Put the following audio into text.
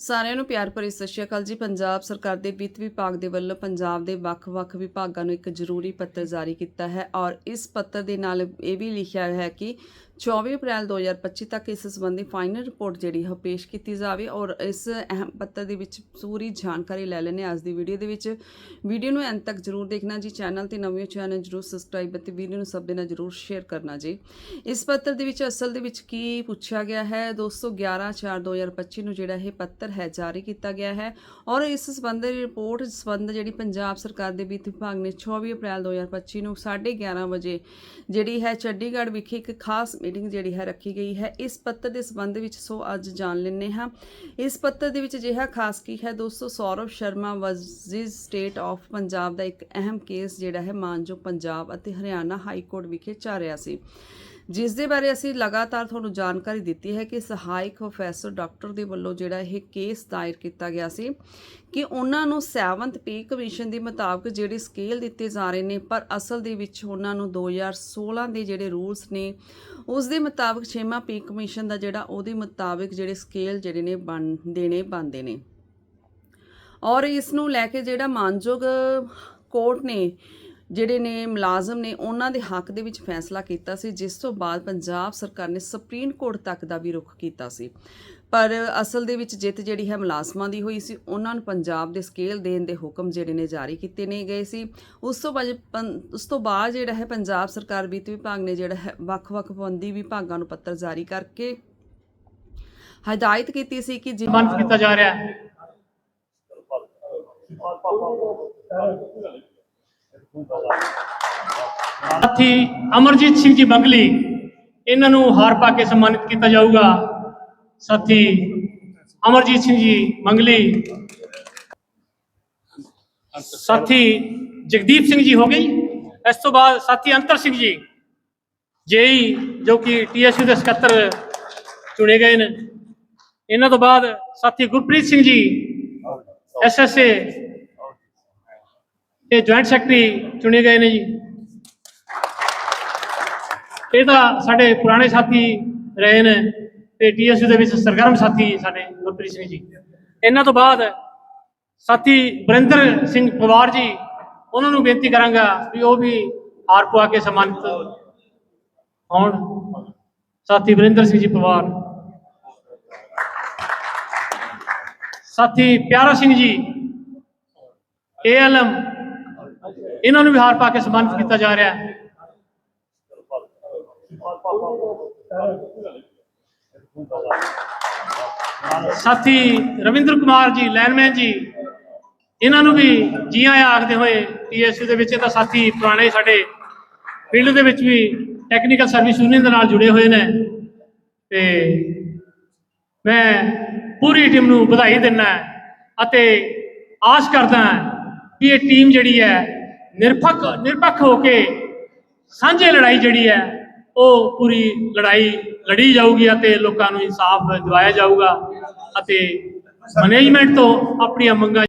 ਸਾਰਿਆਂ ਨੂੰ ਪਿਆਰ ਭਰੀ ਸਤਿ ਸ਼੍ਰੀ ਅਕਾਲ ਜੀ। ਪੰਜਾਬ ਸਰਕਾਰ ਦੇ ਵਿੱਤ ਵਿਭਾਗ ਦੇ ਵੱਲੋਂ ਪੰਜਾਬ ਦੇ ਵੱਖ-ਵੱਖ ਵਿਭਾਗਾਂ ਨੂੰ ਇੱਕ ਜ਼ਰੂਰੀ ਪੱਤਰ ਜਾਰੀ ਕੀਤਾ ਹੈ ਔਰ ਇਸ ਪੱਤਰ ਦੇ ਨਾਲ ਇਹ ਵੀ ਲਿਖਿਆ ਹੈ ਕਿ 24 ਅਪ੍ਰੈਲ 2025 ਤੱਕ ਇਸ ਸੰਬੰਧੀ ਫਾਈਨਲ ਰਿਪੋਰਟ ਜਿਹੜੀ ਹੈ ਉਹ ਪੇਸ਼ ਕੀਤੀ ਜਾਵੇ ਔਰ ਇਸ ਅਹਿਮ ਪੱਤਰ ਦੇ ਵਿੱਚ ਪੂਰੀ ਜਾਣਕਾਰੀ ਲੈ ਲੈਣੇ ਅੱਜ ਦੀ ਵੀਡੀਓ ਦੇ ਵਿੱਚ। ਵੀਡੀਓ ਨੂੰ ਅੰਤ ਤੱਕ ਜ਼ਰੂਰ ਦੇਖਣਾ ਜੀ ਚੈਨਲ ਤੇ ਨਵੇਂ ਚੈਨਲ ਜ਼ਰੂਰ ਸਬਸਕ੍ਰਾਈਬ ਅਤੇ ਵੀਡੀਓ ਨੂੰ ਸਭ ਦੇ ਨਾਲ ਜ਼ਰੂਰ ਸ਼ੇਅਰ ਕਰਨਾ ਜੀ। ਇਸ ਪੱਤਰ ਦੇ ਵਿੱਚ ਅਸਲ ਦੇ ਵਿੱਚ ਕੀ ਪੁੱਛਿਆ ਗਿਆ ਹੈ? 211/4/2025 ਨੂੰ ਜਿਹੜਾ ਇਹ ਪੱਤਰ ਹੈ, ਜਾਰੀ ਕੀਤਾ ਗਿਆ ਹੈ ਔਰ ਇਸ ਸੰਬੰਧ ਰਿਪੋਰਟ ਸੰਬੰਧ ਜਿਹੜੀ ਪੰਜਾਬ ਸਰਕਾਰ ਦੇ ਵਿੱਤ ਵਿਭਾਗ ਨੇ 24 ਅਪ੍ਰੈਲ 2025 ਨੂੰ 11:30 ਵਜੇ ਜਿਹੜੀ ਹੈ ਚੰਡੀਗੜ੍ਹ ਵਿਖੇ ਇੱਕ ਖਾਸ ਮੀਟਿੰਗ ਜਿਹੜੀ ਹੈ ਰੱਖੀ ਗਈ ਹੈ। ਇਸ ਪੱਤਰ ਦੇ ਸੰਬੰਧ ਵਿੱਚ ਸੋ ਅੱਜ ਜਾਣ ਲੈਂਦੇ ਹਾਂ। ਇਸ ਪੱਤਰ ਦੇ ਵਿੱਚ ਅਜਿਹਾ ਖਾਸ ਕੀ ਹੈ? ਦੋਸਤੋ, Saurav Sharma versus state of Punjab ਦਾ ਇੱਕ ਅਹਿਮ ਕੇਸ ਜਿਹੜਾ ਹੈ, ਮਾਨਜੋ ਪੰਜਾਬ ਅਤੇ ਹਰਿਆਣਾ ਹਾਈ ਕੋਰਟ ਵਿਖੇ ਚੱਲ ਰਿਹਾ ਸੀ। ਜਿਸ ਦੇ ਬਾਰੇ ਅਸੀਂ ਲਗਾਤਾਰ ਤੁਹਾਨੂੰ ਜਾਣਕਾਰੀ ਦਿੱਤੀ ਹੈ ਕਿ ਸਹਾਇਕ ਪ੍ਰੋਫੈਸਰ ਡਾਕਟਰ ਦੇ ਵੱਲੋਂ ਜਿਹੜਾ ਇਹ ਕੇਸ ਦਾਇਰ ਕੀਤਾ ਗਿਆ ਸੀ ਕਿ ਉਹਨਾਂ ਨੂੰ 7th ਪੇ ਕਮਿਸ਼ਨ ਦੇ ਮੁਤਾਬਕ ਜਿਹੜੇ ਸਕੇਲ ਦਿੱਤੇ ਜਾ ਰਹੇ ਨੇ, ਪਰ ਅਸਲ ਦੇ ਵਿੱਚ ਉਹਨਾਂ ਨੂੰ 2016 ਦੇ ਜਿਹੜੇ ਰੂਲਸ ਨੇ, ਉਸ ਦੇ ਮੁਤਾਬਕ 6ਵਾਂ ਪੇ ਕਮਿਸ਼ਨ ਦਾ ਜਿਹੜਾ ਉਹਦੇ ਮੁਤਾਬਕ ਜਿਹੜੇ ਸਕੇਲ ਜਿਹੜੇ ਨੇ ਬਣ ਦੇਣੇ ਬੰਦੇ ਨੇ। ਔਰ ਇਸ ਨੂੰ ਲੈ ਕੇ ਜਿਹੜਾ ਮਾਨਯੋਗ ਕੋਰਟ ਨੇ ਜਿਹੜੇ ਨੇ ਮੁਲਾਜ਼ਮ ਨੇ, ਉਹਨਾਂ ਦੇ ਹੱਕ ਦੇ ਵਿੱਚ ਫੈਸਲਾ ਕੀਤਾ ਸੀ, ਜਿਸ ਤੋਂ ਬਾਅਦ ਪੰਜਾਬ ਸਰਕਾਰ ਨੇ ਸੁਪਰੀਮ ਕੋਰਟ ਤੱਕ ਦਾ ਵੀ ਰੁਖ ਕੀਤਾ ਸੀ। ਪਰ ਅਸਲ ਦੇ ਵਿੱਚ ਜਿੱਤ ਜਿਹੜੀ ਹੈ ਮੁਲਾਜ਼ਮਾਂ ਦੀ ਹੋਈ ਸੀ। ਉਹਨਾਂ ਨੂੰ ਪੰਜਾਬ ਦੇ ਸਕੇਲ ਦੇਣ ਦੇ ਹੁਕਮ ਜਿਹੜੇ ਨੇ ਜਾਰੀ ਕੀਤੇ ਨੇ, ਗਏ ਸੀ। ਉਸ ਤੋਂ ਬਾਅਦ ਪੰ- ਉਸ ਤੋਂ ਬਾਅਦ ਜਿਹੜਾ ਹੈ ਪੰਜਾਬ ਸਰਕਾਰ ਵਿੱਤ ਵਿਭਾਗ ਨੇ ਜਿਹੜਾ ਹੈ ਵੱਖ-ਵੱਖ ਪਾਬੰਦੀ ਵਿਭਾਗਾਂ ਨੂੰ ਪੱਤਰ ਜਾਰੀ ਕਰਕੇ ਹਦਾਇਤ ਕੀਤੀ ਸੀ ਕਿ ਜਿ- ਬੰਦ ਕੀਤਾ ਜਾ ਰਿਹਾ ਹੈ। ਸਾਥੀ, ਅਮਰਜੀਤ ਸਿੰਘ ਜੀ ਬੰਗਲੀ, ਇਹਨਾਂ ਨੂੰ ਹਾਰ ਪਾ ਕੇ ਸਨਮਾਨਿਤ ਕੀਤਾ ਜਾਊਗਾ। ਸਾਥੀ, ਅਮਰਜੀਤ ਸਿੰਘ ਜੀ ਮੰਗਲੀ ਸਾਥੀ, ਜਗਦੀਪ ਸਿੰਘ ਜੀ ਹੋ ਗਈ ਇਸ ਤੋਂ ਬਾਅਦ ਸਾਥੀ ਅੰਤਰ ਸਿੰਘ ਜੀ, ਜੇਈ, ਜੋ ਕਿ ਟੀਐਸਯੂ ਦੇ ਸਕੱਤਰ ਚੁਣੇ ਗਏ ਨੇ। ਇਹਨਾਂ ਤੋਂ ਬਾਅਦ ਸਾਥੀ ਗੁਰਪ੍ਰੀਤ ਸਿੰਘ ਜੀ ਐਸਐਸਏ ਇਹ ਜੁਆਇੰਟ ਸੈਕਟਰੀ ਚੁਣੇ ਗਏ ਨੇ ਜੀ। ਇਹ ਤਾਂ ਸਾਡੇ ਪੁਰਾਣੇ ਸਾਥੀ ਰਹੇ ਨੇ ਤੇ ਟੀਐਸਯੂ ਦੇ ਵਿੱਚ ਸਰਗਰਮ ਸਾਥੀ ਸਾਡੇ ਗੁਰਪ੍ਰੀਤ ਸਿੰਘ ਜੀ। ਇਹਨਾਂ ਤੋਂ ਬਾਅਦ ਸਾਥੀ ਬਰਿੰਦਰ ਸਿੰਘ ਪਵਾਰ ਜੀ, ਉਹਨਾਂ ਨੂੰ ਬੇਨਤੀ ਕਰਾਂਗਾ ਵੀ ਉਹ ਵੀ ਹਾਰ ਪਵਾ ਕੇ ਸਨਮਾਨਿਤ ਹੋਣ। ਸਾਥੀ ਵਰਿੰਦਰ ਸਿੰਘ ਜੀ ਪਵਾਰ। ਸਾਥੀ ਪਿਆਰਾ ਸਿੰਘ ਜੀ ਏਐਲਐਮ ਇਹਨਾਂ ਨੂੰ ਵੀ ਹਾਰ ਪਾ ਕੇ ਸਨਮਾਨਿਤ ਕੀਤਾ ਜਾ ਰਿਹਾ ਹੈ। ਸਾਥੀ ਰਵਿੰਦਰ ਕੁਮਾਰ ਜੀ ਲੈਨਮੈਨ ਜੀ, ਇਹਨਾਂ ਨੂੰ ਵੀ ਜੀ ਆਇਆਂ ਆਖਦੇ ਹੋਏ ਟੀਐਸਯੂ ਦੇ ਵਿੱਚ ਇਹ ਤਾਂ ਸਾਥੀ ਪੁਰਾਣੇ ਸਾਡੇ ਫੀਲਡ ਦੇ ਵਿੱਚ ਵੀ ਟੈਕਨੀਕਲ ਸਰਵਿਸ ਯੂਨੀਅਨ ਦੇ ਨਾਲ ਜੁੜੇ ਹੋਏ ਨੇ। ਤੇ ਮੈਂ ਪੂਰੀ ਟੀਮ ਨੂੰ ਵਧਾਈ ਦਿੰਦਾ ਅਤੇ ਆਸ ਕਰਦਾ ਕਿ ਇਹ ਟੀਮ ਜਿਹੜੀ ਹੈ ਨਿਰਪੱਖ ਨਿਰਪੱਖ ਹੋ ਕੇ ਸਾਂਝੇ ਲੜਾਈ ਜਿਹੜੀ ਹੈ, ਉਹ ਪੂਰੀ ਲੜਾਈ ਲੜੀ ਜਾਊਗੀ ਅਤੇ ਲੋਕਾਂ ਨੂੰ ਇਨਸਾਫ ਦਿਵਾਇਆ ਜਾਊਗਾ ਅਤੇ ਮੈਨੇਜਮੈਂਟ ਤੋਂ ਆਪਣੀਆਂ ਮੰਗਾਂ